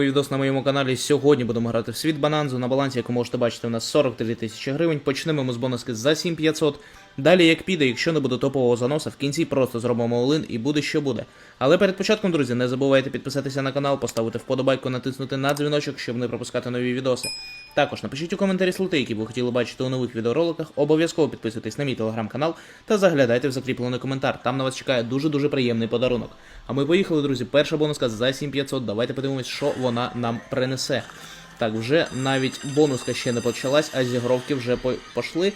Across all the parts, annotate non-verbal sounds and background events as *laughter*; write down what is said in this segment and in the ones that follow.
Відос на моєму каналі. Сьогодні будемо грати в світ Бананзу. На балансі, як ви можете бачити, у нас 43 тисячі гривень. Почнемо ми з бонуски за 7500. Далі, як піде, якщо не буде топового заноса, в кінці просто зробимо олин і буде що буде. Але перед початком, друзі, не забувайте підписатися на канал, поставити вподобайку, натиснути на дзвіночок, щоб не пропускати нові відоси. Також напишіть у коментарі слоти, які ви хотіли бачити у нових відеороликах. Обов'язково підписуйтесь на мій телеграм-канал та заглядайте в закріплений коментар. Там на вас чекає дуже дуже приємний подарунок. А ми поїхали, друзі. Перша бонуска за 7500. Давайте подивимось, що вона нам принесе. Так, вже навіть бонуска ще не почалась, а зігровки вже пошли.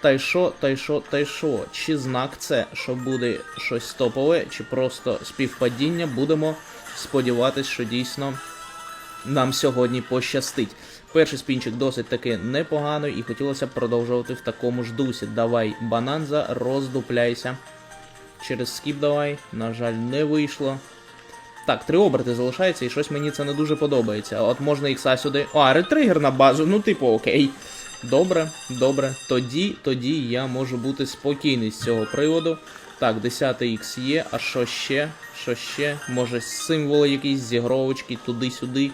Та й що, та й що, та й що? Чи знак це, що буде щось топове, чи просто співпадіння? Будемо сподіватися, що дійсно нам сьогодні пощастить. Перший спінчик досить таки непоганий, і хотілося б продовжувати в такому ж дусі. Давай, бананза, роздупляйся. Через скіп давай. На жаль, не вийшло. Так, три оберти залишається, і щось мені це не дуже подобається. От можна ікса сюди. А, ретригер на базу, ну типу, окей. Добре, добре. Тоді, тоді я можу бути спокійний з цього приводу. Так, 10 х є, а що ще? Що ще? Може символи якісь, зігровочки туди-сюди.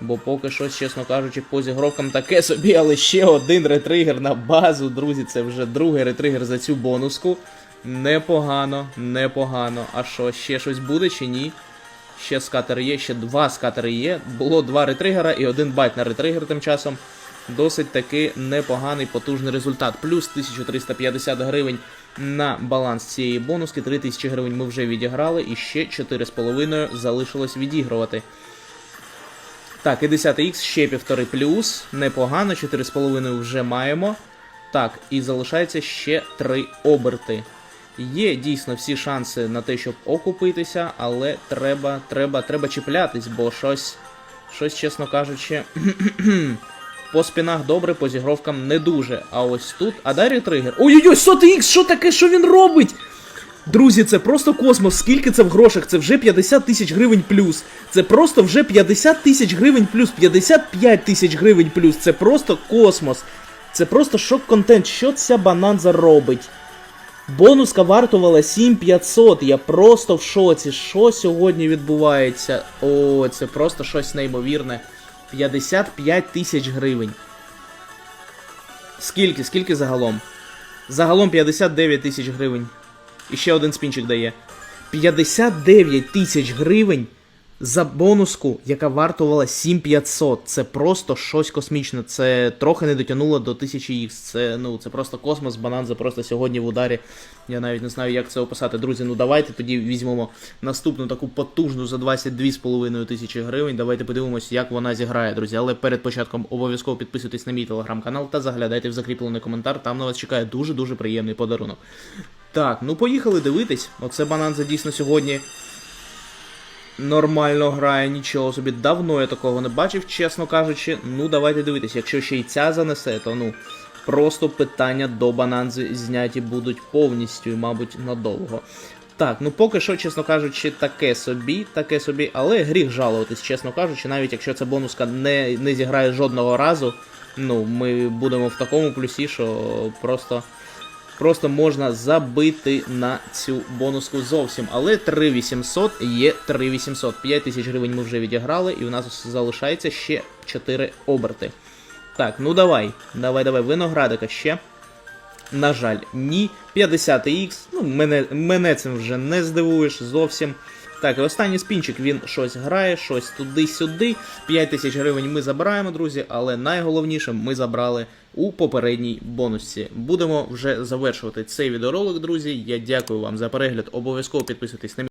Бо поки що, чесно кажучи, по зігровкам таке собі, але ще один ретригер на базу, друзі. Це вже другий ретригер за цю бонуску. Непогано, непогано. А що, ще щось буде чи ні? Ще скатер є, ще два скатери є. Було два ретригера і один байт на ретригер тим часом. Досить таки непоганий потужний результат. Плюс 1350 гривень на баланс цієї бонуски. 3000 гривень ми вже відіграли, і ще 4,5 залишилось відігрувати. Так, і 10х ще півтори плюс. Непогано, 4,5 вже маємо. Так, і залишається ще 3 оберти. Є дійсно всі шанси на те, щоб окупитися, але треба, треба, треба чіплятись, бо щось, щось, чесно кажучи, *clears throat* по спінах добре, по зігровкам не дуже. А ось тут. А далі тригер. Ой-ой-ой, сотий ікс, що таке, що він робить? Друзі, це просто космос. Скільки це в грошах? Це вже 50 тисяч гривень плюс. Це просто вже 50 тисяч гривень плюс, 55 тисяч гривень плюс. Це просто космос. Це просто шок-контент. Що ця бананза робить? Бонуска вартувала 7500. Я просто в шоці. Що сьогодні відбувається? О, це просто щось неймовірне. 55 тисяч гривень. Скільки? Скільки загалом? Загалом 59 тисяч гривень. І ще один спінчик дає. 59 тисяч гривень за бонуску, яка вартувала 7500. Це просто щось космічне. Це трохи не дотягнуло до 1000 х Це ну це просто космос, бананза просто сьогодні в ударі. Я навіть не знаю, як це описати. Друзі, ну давайте тоді візьмемо наступну таку потужну за 22,5 тисячі гривень. Давайте подивимось, як вона зіграє, друзі. Але перед початком обов'язково підписуйтесь на мій телеграм-канал та заглядайте в закріплений коментар. Там на вас чекає дуже-дуже приємний подарунок. Так, ну поїхали дивитись. Оце бананза дійсно сьогодні нормально грає, нічого собі. Давно я такого не бачив, чесно кажучи. Ну, давайте дивитись. Якщо ще й ця занесе, то ну. Просто питання до бананзи зняті будуть повністю і, мабуть, надовго. Так, ну поки що, чесно кажучи, таке собі, таке собі, але гріх жалуватись, чесно кажучи, навіть якщо ця бонуска не, не зіграє жодного разу, ну, ми будемо в такому плюсі, що просто Просто можна забити на цю бонуску зовсім. Але 3800 є 3800. 5000 гривень ми вже відіграли, і у нас залишається ще 4 оберти. Так, ну давай. Давай, давай, виноградика ще. На жаль, ні. 50х. Ну, мене, мене цим вже не здивуєш зовсім. Так, і останній спінчик він щось грає, щось туди-сюди. 5 тисяч гривень ми забираємо, друзі, але найголовніше ми забрали у попередній бонусі. Будемо вже завершувати цей відеоролик, друзі. Я дякую вам за перегляд. Обов'язково підписуйтесь на мій